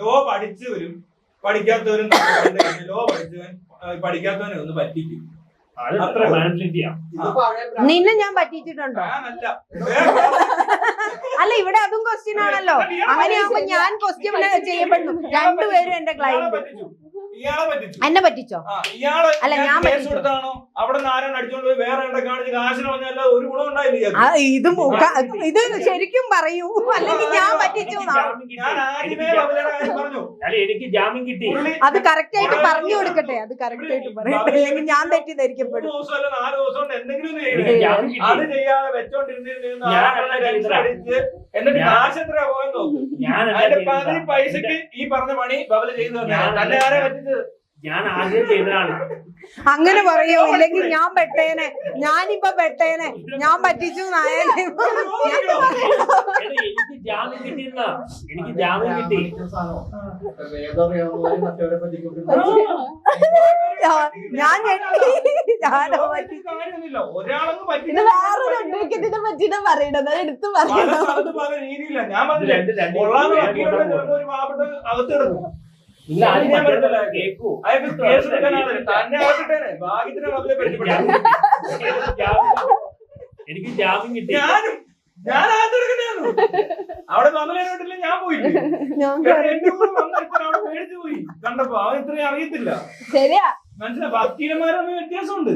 Law പഠിച്ചവരും പഠിക്കാത്തവരും law പഠിച്ചവൻ പഠിക്കാത്തവനെ ഒന്ന് പറ്റിക്കും. നിന്നെ ഞാൻ പറ്റിച്ചിട്ടുണ്ടോ? അല്ല. ഇവിടെ അതും ക്വസ്റ്റ്യൻ ആണല്ലോ. അങ്ങനെയാകുമ്പോ ഞാൻ ക്വസ്റ്റ്യൻ ചെയ്യപ്പെടുന്നു രണ്ടുപേരും എന്റെ ക്ലൈന്റ് എന്നെ പറ്റിച്ചോ? അല്ല, ഞാൻ ഇത് ഇത് ശരിക്കും പറയൂ. അല്ലെങ്കിൽ ഞാൻ പറ്റിച്ചു ഞാൻ ആദ്യമേ ബബിലയുടെ പറഞ്ഞു. അല്ല എനിക്ക് ജാമ്യം കിട്ടി. അത് കറക്റ്റ് ആയിട്ട് പറഞ്ഞു കൊടുക്കട്ടെ. അത് കറക്റ്റ് ആയിട്ട് പറയട്ടെ അല്ലെങ്കിൽ ഞാൻ തെറ്റിദ്ധരിക്കപ്പെടും. എന്നിട്ട് കാശ് എത്രയാ പോയെന്ന്? നോക്ക്. പൈസക്ക് ഈ പറഞ്ഞ പണി ബബല ചെയ്തു തന്നെ ഞാൻ- തന്നെ ആരെ ഞാൻ ആദ്യം ചെയ്തതാണ്. അങ്ങനെ പറയോ? ഇല്ലെങ്കിൽ ഞാൻ പെട്ടേനെ. ഞാനിപ്പൊ പെട്ടേനെ. ഞാൻ പറ്റിച്ചു നായാലേ എനിക്ക് ജാമ്യം കിട്ടിയിരുന്ന. എനിക്ക് ജാമ്യം കിട്ടി. ഞാൻ ഞെട്ടി. ഞാനോ പറ്റി. കാര്യമൊന്നുമില്ല. ഒരാളൊന്നും ഇത് പറ്റില്ല വേറൊരു അഡ്വക്കേറ്റിനെ പറ്റിയിട്ട് പറയണത്. അത് എടുത്തു പറയണം. ഞാൻ പറഞ്ഞില്ലേ കൊള്ളാന്ന് അകത്ത് കിടക്കും. എനിക്ക് ജാമ്യം കിട്ടി. ഞാനും. ഞാൻ ആദ്യം അവിടെ ബബലേനോട്ടില്ല ഞാൻ പോയില്ലേ. ഞാൻ എന്റെ കൂടെ വന്ന അവിടെ പേടിച്ചു പോയി. കണ്ടപ്പോ അവൻ ഇത്രയും അറിയത്തില്ല. ശരിയാ. മനസ്സിലായി വക്കീലന്മാരൊന്നും വ്യത്യാസമുണ്ട്.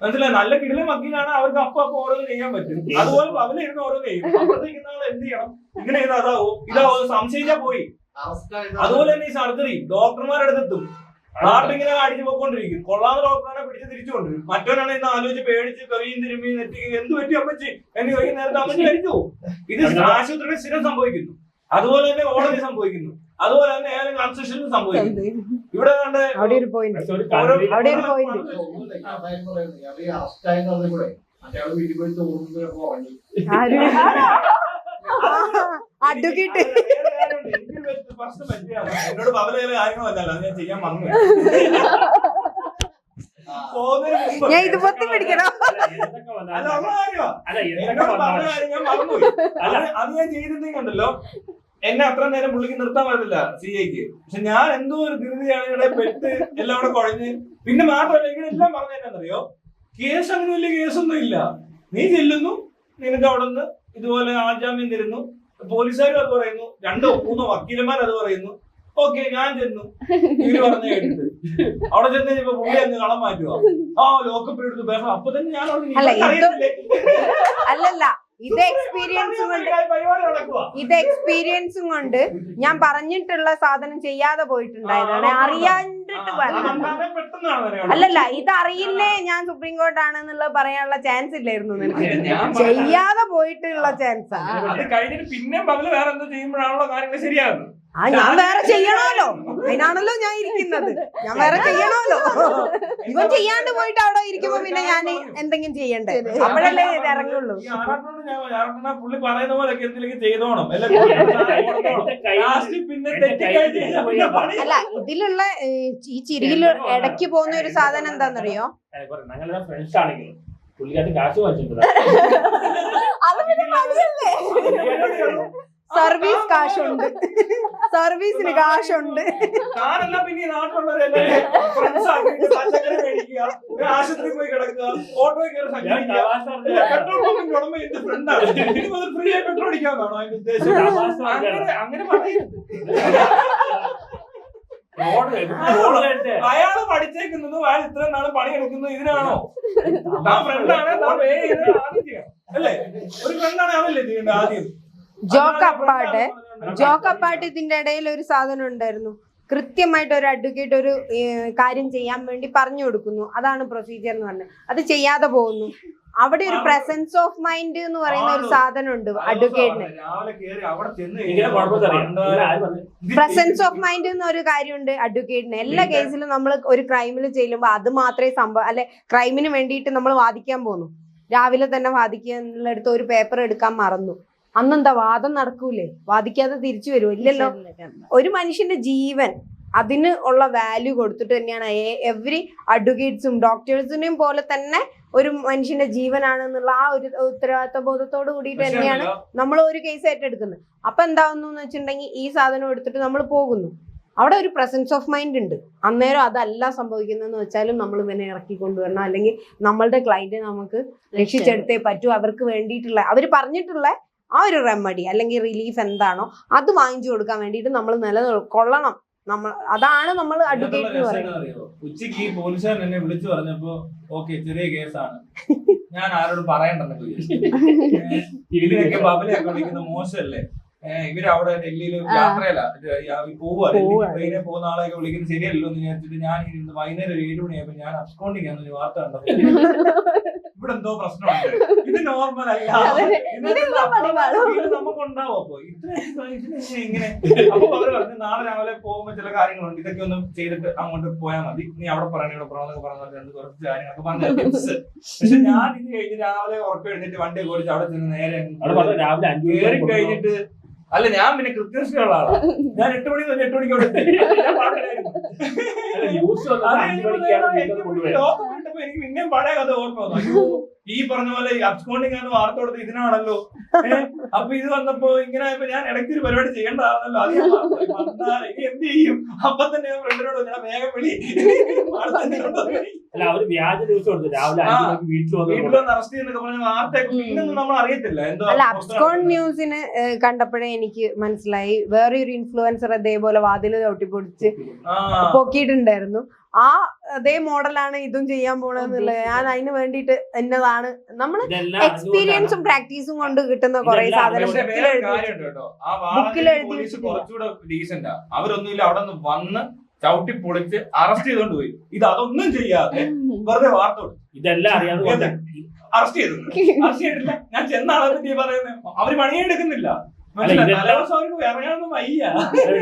മനസ്സിലായി നല്ല കിടിലൻ വക്കീലാണ് അവർക്ക് അപ്പൊ അപ്പൊ ഓരോന്ന് ചെയ്യാൻ പറ്റും. അതുപോലെ അവന് ഇരുന്ന് ഓരോന്ന് ചെയ്യും അപ്പുറത്തേക്ക് ആൾ എന്ത് ചെയ്യണം? ഇങ്ങനെ ചെയ്താൽ അതാവോ? ഇതാവോ? സംശയിച്ചാ പോയി. അതുപോലെ തന്നെ ഈ സർജറി ഡോക്ടർമാരുടെ അടുത്തെത്തും ഹാർട്ട് ഇങ്ങനെ അടിച്ചു പോയിക്കൊണ്ടിരിക്കും. കൊള്ളാതെ ഡോക്ടറാണ് പിടിച്ച് തിരിച്ചു കൊണ്ടുവരും മറ്റവനാണ് ഇന്ന് ആലോചിച്ച് പേടിച്ച് കവിയും തിരുമ്പി നെറ്റിക്ക് എന്ത് പറ്റി അമ്മച്ചി? എന്ന് ചോദിക്കുന്ന നേരത്തെ അമ്മച്ചി. കഴിച്ചു ഇത് ആശുപത്രിയുടെ സ്ഥിരം സംഭവിക്കുന്നു. അതുപോലെ തന്നെ ഓടതി സംഭവിക്കുന്നു. അതുപോലെ തന്നെ ഏതെങ്കിലും കൺസ്ട്രക്ഷനിൽ സംഭവിക്കുന്നു. ഇവിടെ കണ്ട് അവിടെ ഒരു പോയിന്റ് അവിടെ ഒരു ഒരു പ്രശ്നം പറ്റിയതാണ്. എന്നോട് പല ചില കാര്യങ്ങളല്ല ഞാൻ ചെയ്യാൻ മറന്നു ഞാൻ ഇത് പൊത്തി പിടിക്കണോ? അത് അത് ഞാൻ ചെയ്തിട്ടുണ്ടെങ്കിൽ ഉണ്ടല്ലോ എന്നെ അത്ര നേരം പുള്ളിക്ക് നിർത്താൻ പറ്റില്ല സി ഐക്ക് പക്ഷെ ഞാൻ എന്തോ ഒരു ധൃതിയാണ് ഇവിടെ പെട്ട് എല്ലാം കൂടെ കുഴഞ്ഞ്. പിന്നെ മാത്രമല്ല ഇങ്ങനെ എല്ലാം പറഞ്ഞറിയോ തന്നെന്നറിയോ കേസ് അങ്ങനെ വലിയ കേസൊന്നും ഇല്ല നീ ചെല്ലുന്നു. നിനക്ക് അവിടെ നിന്ന് ഇതുപോലെ ആജാമ്യം തരുന്നു. പോലീസുകാരും അത് പറയുന്നു രണ്ടോ മൂന്നോ വക്കീലന്മാർ അത് പറയുന്നു. ഓക്കെ ഞാൻ ചെന്നു. ഇവർ പറഞ്ഞു കേട്ടിട്ട്. അവിടെ ചെന്ന് കഴിഞ്ഞപ്പോ പുള്ളി അങ്ങ് കളം മാറ്റുക ആ ലോക്കപ്പ് എടുത്ത് ബഹളം. അപ്പൊ തന്നെ ഞാൻ അവിടെ? അല്ലല്ല. ഇത് എക്സ്പീരിയൻസും കൊണ്ട് ഇത് എക്സ്പീരിയൻസും കൊണ്ട് ഞാൻ പറഞ്ഞിട്ടുള്ള സാധനം ചെയ്യാതെ പോയിട്ടുണ്ടായിരുന്നു അറിയാണ്ടിട്ട് അല്ലല്ല ഇത് അറിയില്ലേ ഞാൻ സുപ്രീം കോർട്ട് ആണെന്നുള്ളത് പറയാനുള്ള ചാൻസ് ഇല്ലായിരുന്നു നിനക്ക്. ചെയ്യാതെ പോയിട്ടുള്ള ചാൻസാ അത് കഴിഞ്ഞിട്ട് പിന്നെ വേറെ എന്തോ ചെയ്യുമ്പോഴാണല്ലോ കാര്യങ്ങൾ ശരിയാകുന്നത്. ആ ഞാൻ വേറെ ചെയ്യണമല്ലോ. അതിനാണല്ലോ ഞാൻ ഇരിക്കുന്നത്. ഞാൻ വേറെ ചെയ്യണമല്ലോ. ഇവൻ ചെയ്യാണ്ട് പോയിട്ട് അവിടെ ഇരിക്കുമ്പോ പിന്നെ ഞാൻ എന്തെങ്കിലും ചെയ്യണ്ടേ? അപ്പോഴല്ലേ ഇത് ഇറങ്ങുള്ളൂ. ഈ ആറാട്ടനോട് ഞാൻ ആറാട്ടന പുള്ളി പറയുന്ന പോലെ എന്തെങ്കിലും ചെയ്തോണം. അല്ലെ? ഇതിലുള്ള ഈ ചിരിയിൽ ഇടയ്ക്ക് പോകുന്ന ഒരു സാധനം എന്താണെന്നറിയോ? ഞങ്ങളുടെ ഫ്രണ്ട്സ് ആണെങ്കിലും കാശ് വാങ്ങിച്ചിട്ടുണ്ട്. സർവീസ് കാശുണ്ട്. സർവീസിന് കാശുണ്ട്. ഞാനെല്ലാം പിന്നെ നാട്ടിലുള്ളവരെല്ലാം പോയി കിടക്കുക ഓട്ടോ കയറി ഫ്രണ്ടാണ് ഫ്രീ ആയി പെട്രോൾ അടിക്കാന്നാണോ അതിന്റെ ഉദ്ദേശം? അങ്ങനെ പറയരുത്. അയാൾ പഠിച്ചേക്കുന്നത് അയാൾ ഇത്രയും നാൾ പണിയെടുക്കുന്നത് ഇതിനാണോ? താൻ ഫ്രണ്ടാണ് താൻ അല്ലേ? ഒരു ഫ്രണ്ടാണ് അവല്ലേ ചെയ്യേണ്ടത് ആദ്യം? ജോക്ക് അപ്പാട്ട് ജോക്ക് അപ്പാട്ട് ഇതിന്റെ ഇടയിൽ ഒരു സാധനം ഉണ്ടായിരുന്നു. കൃത്യമായിട്ട് ഒരു അഡ്വക്കേറ്റ് ഒരു കാര്യം ചെയ്യാൻ വേണ്ടി പറഞ്ഞു കൊടുക്കുന്നു. അതാണ് പ്രൊസീജിയർ എന്ന് പറഞ്ഞത്. അത് ചെയ്യാതെ പോകുന്നു. അവിടെ ഒരു പ്രസൻസ് ഓഫ് മൈൻഡ് എന്ന് പറയുന്ന ഒരു സാധനം ഉണ്ട് അഡ്വക്കേറ്റിന് പ്രസൻസ് ഓഫ് മൈൻഡ് എന്ന ഒരു കാര്യമുണ്ട് അഡ്വക്കേറ്റിന് എല്ലാ കേസിലും നമ്മൾ ഒരു ക്രൈമിൽ ചെല്ലുമ്പോൾ അത് മാത്രമേ സംഭവം അല്ലെ ക്രൈമിന് വേണ്ടിയിട്ട് നമ്മൾ വാദിക്കാൻ പോന്നു രാവിലെ തന്നെ വാദിക്കാനുള്ളടുത്ത് ഒരു പേപ്പർ എടുക്കാൻ മറന്നു. അന്നെന്താ വാദം നടക്കൂലേ? വാദിക്കാതെ തിരിച്ചു വരുമോ ഇല്ലല്ലോ. ഒരു മനുഷ്യന്റെ ജീവൻ അതിന് ഉള്ള വാല്യൂ കൊടുത്തിട്ട് തന്നെയാണ്. എവറി അഡ്വക്കേറ്റ്സും ഡോക്ടേഴ്സിനെയും പോലെ തന്നെ ഒരു മനുഷ്യന്റെ ജീവനാണെന്നുള്ള ആ ഒരു ഉത്തരവാദിത്ത ബോധത്തോട് കൂടിയിട്ട് തന്നെയാണ് നമ്മൾ ഒരു കേസ് ഏറ്റെടുക്കുന്നത്. അപ്പൊ എന്താവുന്നു എന്ന് വെച്ചിട്ടുണ്ടെങ്കിൽ ഈ സാധനം എടുത്തിട്ട് നമ്മൾ പോകുന്നു. അവിടെ ഒരു പ്രസൻസ് ഓഫ് മൈൻഡ് ഉണ്ട്. അന്നേരം അതല്ല സംഭവിക്കുന്നതെന്ന് വെച്ചാലും നമ്മൾ ഇവനെ ഇറക്കി കൊണ്ടുവരണം. അല്ലെങ്കിൽ നമ്മളുടെ ക്ലൈന്റിനെ നമുക്ക് രക്ഷിച്ചെടുത്തേ പറ്റൂ. അവർക്ക് വേണ്ടിയിട്ടുള്ള അവർ പറഞ്ഞിട്ടുള്ള ആ ഒരു റെമഡി അല്ലെങ്കിൽ റിലീഫ് എന്താണോ അത് വാങ്ങിച്ചു കൊടുക്കാൻ വേണ്ടിയിട്ട് നമ്മൾ നിലനിൽക്കൊള്ളണം നമ്മൾ അതാണ് നമ്മൾ അഡ്വക്കേറ്റ് എന്ന് പറയുന്നത്? ഉച്ചയ്ക്ക് ഈ പോലീസുകാരൻ എന്നെ വിളിച്ചു പറഞ്ഞപ്പോ ഓക്കെ ചെറിയ കേസാണ് ഞാൻ ആരോട് പറയണ്ടെന്ന് വിചാരിച്ചു. ഏ, ഇതിനൊക്കെ ബബലയൊക്കെ വിളിക്കുന്ന മോശമല്ലേ ഇവരവിടെ ഡൽഹിയിൽ. യാത്രയല്ല പോവുക. ട്രെയിനിൽ പോകുന്ന ആളെയൊക്കെ വിളിക്കുന്നത് ശരിയല്ലോ എന്ന് വിചാരിച്ചിട്ട് ഞാൻ ഇന്ന് വൈകുന്നേരം ഒരു ഏഴ് മണിയായപ്പോ ഞാൻ അബ്സ്കോണ്ടിങ് എന്നൊരു വാർത്ത കണ്ടപ്പോ ഇവിടെ എന്തോ പ്രശ്നമുണ്ട്. ഇത് നോർമൽ അല്ല? നമുക്ക് ഉണ്ടാവും അപ്പൊ ഇങ്ങനെ അപ്പൊ അവർ പറഞ്ഞു നാളെ രാവിലെ പോകുമ്പോ ചില കാര്യങ്ങളുണ്ട്. ഇതൊക്കെ ഒന്ന് ചെയ്തിട്ട് അങ്ങോട്ട് പോയാൽ മതി. നീ അവിടെ പറയണ ഇവിടെ പറയണൊക്കെ പറഞ്ഞു രണ്ട് കുറച്ച് കാര്യങ്ങളൊക്കെ പറഞ്ഞു ടിപ്സ് പക്ഷെ ഞാൻ ഇത് കഴിഞ്ഞ് രാവിലെ ഉറക്കം എഴുന്നേറ്റ് വണ്ടി ഓടിച്ച് അവിടെ ചെന്ന് നേരെ കയറി രാവിലെ അഞ്ചു കേറി കഴിഞ്ഞിട്ട് അല്ല ഞാൻ പിന്നെ കൃത്യനിഷ്ഠയുള്ള ആളാണ് ഞാൻ എട്ട് മണി എട്ട് മണിക്ക് അവിടെ എനിക്ക് പിന്നെയും പഴയ കഥ ഓർമ്മ വന്നു. അയ്യോ ഈ പറഞ്ഞ പോലെ അബ്സ്കോണ്ടിങ് ആണ് വാർത്ത കൊടുത്ത് ഇതിനാണല്ലോ. അപ്പൊ ഇത് വന്നപ്പോ ഇങ്ങനെ ആയപ്പോ ഞാൻ ഇടയ്ക്ക് ഒരു പരിപാടി ചെയ്യേണ്ടതാണല്ലോ. അത് വന്നാ ഇനി എന്ത് ചെയ്യും? അപ്പൊ തന്നെ ഞാൻ ഫ്രണ്ടിനോട് ഞാൻ വേഗം വിളി. അല്ല അവർ വ്യാജ ന്യൂസ് കൊടുത്തു. രാവിലെ അഞ്ചു മണിക്ക് വീട്ടിൽ വന്നു വീട്ടിൽ വന്ന് അറസ്റ്റ് ചെയ്യുന്നൊക്കെ പറഞ്ഞ വാർത്ത പിന്നൊന്നും നമ്മൾ അറിയത്തില്ല. എന്തോ അല്ല അബ്സ്കോൺ ന്യൂസിന് കണ്ടപ്പോഴേ എനിക്ക് മനസ്സിലായി. വേറെ ഒരു ഇൻഫ്ലുവൻസർ അതേപോലെ വാതിൽ ചവിട്ടി പൊടിച്ച് പൊക്കിയിട്ടുണ്ടായിരുന്നു. ആ അതേ മോഡലാണ് ഇതും ചെയ്യാൻ പോണെന്നുള്ളത് ഞാൻ അതിന് വേണ്ടിയിട്ട് എന്നതാണ്. നമ്മൾ എക്സ്പീരിയൻസും പ്രാക്ടീസും കൊണ്ട് കിട്ടുന്ന കുറെ സാധനം ബുക്കിൽ അവരൊന്നുമില്ല അവിടെ നിന്ന് വന്ന് ചവിട്ടി പൊളിച്ച് അറസ്റ്റ് ചെയ്തോണ്ട് പോയി. ഇത് അതൊന്നും ചെയ്യാതെ വെറുതെ വാർത്ത ഇതെല്ലാം അറിയാതെ അറസ്റ്റ് ചെയ്തു അറസ്റ്റ് ചെയ്തിട്ടില്ല. ഞാൻ ചെന്നാളെ പറ്റി പറയുന്നത് അവർ പണിയെടുക്കുന്നില്ല?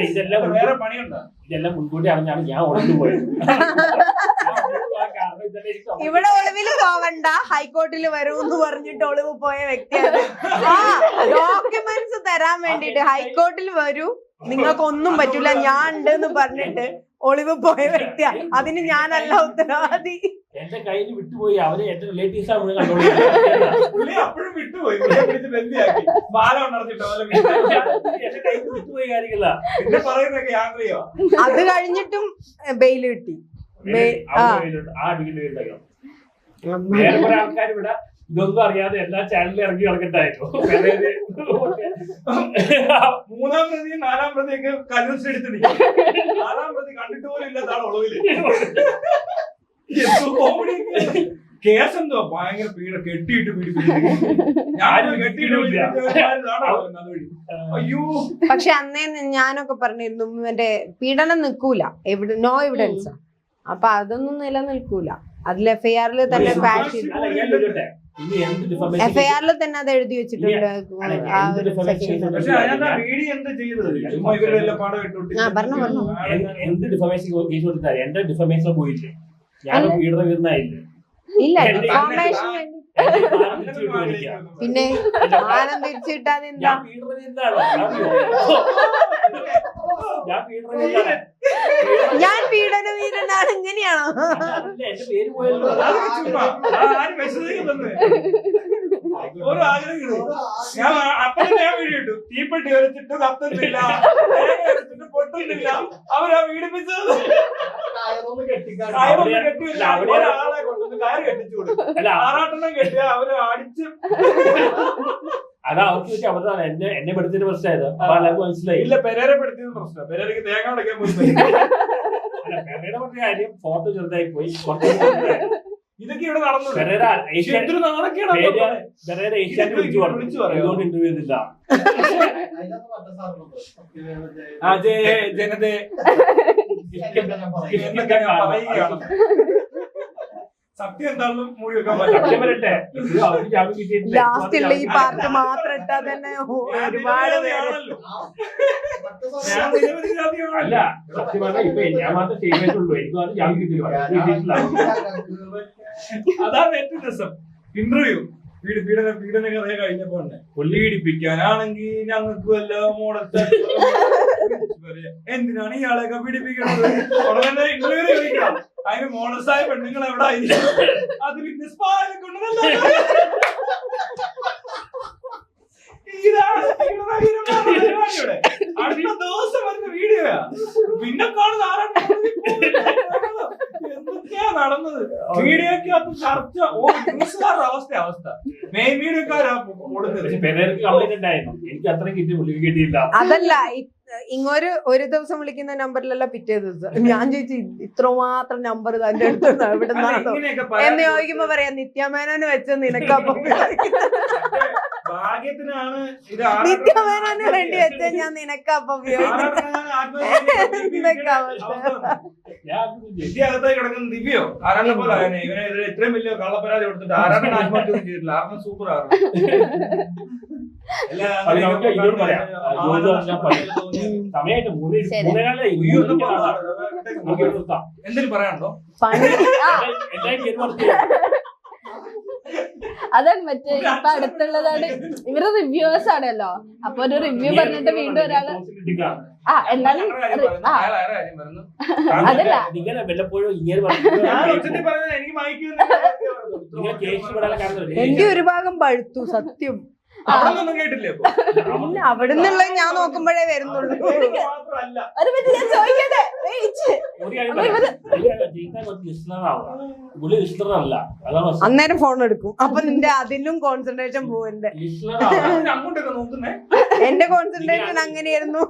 ഇതെല്ലാം- വേറെ പണിയുണ്ടോ? ഇതെല്ലാം മുൻകൂട്ടി അറിഞ്ഞാണ് ഞാൻ ഉടച്ചു പോയത്. ഇവിടെ ഒളിവിൽ പോവണ്ട. ഹൈക്കോർട്ടിൽ വരൂന്ന് പറഞ്ഞിട്ട് ഒളിവ് പോയ വ്യക്തിയാണ്. ആ ഡോക്യുമെന്റ്സ് തരാൻ വേണ്ടിട്ട് ഹൈക്കോർട്ടിൽ വരൂ. നിങ്ങൾക്കൊന്നും പറ്റൂല. ഞാൻ ഉണ്ട് എന്ന് പറഞ്ഞിട്ട് ഒളിവ് പോയ വ്യക്തിയാണ് അതിന് ഞാനല്ല ഉത്തരവാദി. എന്റെ കയ്യിൽ വിട്ടുപോയി അവർ എന്റെ റിലേറ്റീവ്സ് ആണ് പുള്ളി അപ്പോഴും വിട്ടുപോയി. എന്റെ കയ്യിൽ വിട്ടുപോയി കാര്യങ്ങള. പിന്നെ പറയുന്നൊക്കെ യാത്രയോ? അത് കഴിഞ്ഞിട്ടും ബെയിൽ കിട്ടി. ആ. വീട്ടിലുണ്ടായോ വേറെ കുറെ ആൾക്കാർ ഇവിടെ ഇതൊന്നും അറിയാതെ എല്ലാ ചാനലിലും ഇറങ്ങി നടക്കണ്ടായിരുന്നു. മൂന്നാം പ്രതി നാലാം പ്രതിയൊക്കെ കന്യൂസ് എടുത്തിട്ട് നാലാം പ്രതി കണ്ടിട്ട് പോലും ഇല്ലാത്ത ഒളിവിൽ. കേസ് എന്തോ ഭയങ്കര പീഡ. കെട്ടിയിട്ട്? അയ്യോ. പക്ഷെ അന്നേ ഞാനൊക്കെ പറഞ്ഞിരുന്നു മറ്റേ പീഡനം നിൽക്കൂല. എവിടെ നോ എവിഡൻസ് അപ്പൊ അതൊന്നും നിലനിൽക്കൂല. അതിൽ എഫ് ഐ ആറിൽ തന്നെ എഫ് ഐ ആറിൽ തന്നെ അത് എഴുതി വെച്ചിട്ടുണ്ട്. ആ പറഞ്ഞു പറഞ്ഞു. എന്ത് ഡിഫമേഷൻ കേസ് കൊടുത്താൽ എന്റെ ഡിഫമേഷൻ പോയില്ലേ? ഞാൻ പീഡന ഇല്ല ഇൻഫോർമേഷൻ വേണ്ടി. പിന്നെ ആനം തിരിച്ചു കിട്ടാതെ എന്താ ഞാൻ പീഡന വീരനാണ് ഇങ്ങനെയാണോ? ഒരു ആഗ്രഹം ഞാൻ അപ്പഴേ ഞാൻ വീഡിയോ ഇട്ടു. തീപ്പെട്ടി വരച്ചിട്ട് കത്തുന്നില്ല പൊട്ടുന്നില്ല അവരാ പീഡിപ്പിച്ചത്. ഒരാളെ കൊണ്ടുവന്ന് കയറ് കെട്ടിച്ചു കൊടുക്കും അല്ല. ആറാട്ടെണ്ണം കെട്ടിയ അവരെ അടിച്ച്. അതാ അവർക്ക് അബദ്ധമാണ് എന്നെ എന്നെ പെടുത്തിട്ട് പ്രശ്നമായത്. അപ്പൊ എല്ലാവർക്കും മനസ്സിലായി. ഇല്ല പെരേരെ പെടുത്തിയത് പ്രശ്നം പെരേരക്ക് തേങ്ങ അടയ്ക്കാൻ പോയി അല്ല പെരേര പറഞ്ഞ കാര്യം ഫോട്ടോ ചെറുതായി പോയി. ഇതൊക്കെ ഇവിടെ നടന്നു പെരേര ഏഷ്യാനെറ്റ് വിളിച്ചു പറഞ്ഞു. ഇന്റർവ്യൂ ചെയ്തില്ല. ആ ജയ ജനതയെ എന്നൊക്കെ പറയുകയാണ്. സത്യം എന്താണെന്നും മൂടി വെക്കാൻ ലാസ്റ്റുള്ള ഈ പാർട്ട് മാത്രം ഇട്ടാ തന്നെ ഒരുപാട്. അല്ല സത്യം പറഞ്ഞാൽ ഇപ്പൊ ഞാൻ മാത്രം ചെയ്തിട്ടുള്ളൂ. എനിക്ക് അതാണ് ഏറ്റവും രസം. ഇന്റർവ്യൂ. പീഡ പീഡന പീഡന കഥ കഴിഞ്ഞപ്പോ ഉണ്ട് പീഡിപ്പിക്കാനാണെങ്കിൽ ഞങ്ങൾക്ക് വല്ല മോഡത്തെ എന്തിനാണ് ഇയാളെയൊക്കെ പീഡിപ്പിക്കുന്നത് ഉടനെ ഇന്റർവ്യൂ ചോദിക്കാം അതിന് മോണസായ പെണ്ണുങ്ങൾ എവിടെ ആയിരിക്കും അത് വിറ്റ്നസ് പാലിനെ കൊണ്ട് ഇതാണ് ഇവിടെ നവീനമായ പരിപാടിയുടെ. അടുത്ത ദിവസം വരുന്ന വീഡിയോയാ. പിന്നെ കാണുന്ന ആരാണ്? എന്തൊക്കെയാ നടന്നത്? വീഡിയോക്കകത്ത് ചർച്ച. ഓ ന്യൂസുകാരുടെ അവസ്ഥ അവസ്ഥ. മെയിൻ വീഡിയോക്കാരാ കൊടുത്തത് എനിക്ക് അത്രയും കിട്ടി കിട്ടിയില്ല. അതല്ല ഇങ്ങൊരു ഒരു ദിവസം വിളിക്കുന്ന നമ്പറിലല്ല പിറ്റേ ദിവസം. ഞാൻ ചോദിച്ചു ഇത്രമാത്രം നമ്പർ തന്റെ അടുത്ത് ഇവിടെ എന്നെ ചോദിക്കുമ്പോ പറയാ നിത്യമേനോന് വെച്ച നിനക്കപ്പം ഭാഗ്യത്തിനാണ് ഇത് നിത്യമേനോന് വേണ്ടി വെച്ച ഞാൻ എന്തൊക്കെ അവസ്ഥ. ആയനെ ഇവനെതിരെ ഇത്രയും വലിയ കള്ളപ്പരാതി കൊടുത്തിട്ട് ആരാണ് ആത്മഹത്യ ചെയ്തിട്ടില്ല ആരണം സൂപ്പർ നമുക്ക് ഇതോട് പറയാം. സമയമായിട്ട് പറയാനുണ്ടോ? അതാണ് മറ്റേ ഇപ്പൊ അടുത്തുള്ളതാണ്. ഇവർ റിവ്യൂവേഴ്സ് ആണല്ലോ. അപ്പൊ ഒരു റിവ്യൂ പറഞ്ഞിട്ട് വീണ്ടും ഒരാൾ. ആ എന്നാലും അതല്ല. എനിക്ക് ഒരു ഭാഗം പഴുത്തു സത്യം. അവിടെ കേട്ടില്ലേ ഇല്ല അവിടെ നിന്നുള്ള ഞാൻ നോക്കുമ്പോഴേ വരുന്നുള്ളൂ. ഞാൻ ചോദിക്കട്ടെ? അന്നേരം ഫോൺ എടുക്കും. അപ്പൊ നിന്റെ അതിലും കോൺസെൻട്രേഷൻ. നോക്കുന്നേ? എന്റെ കോൺസെൻട്രേഷൻ അങ്ങനെയായിരുന്നു.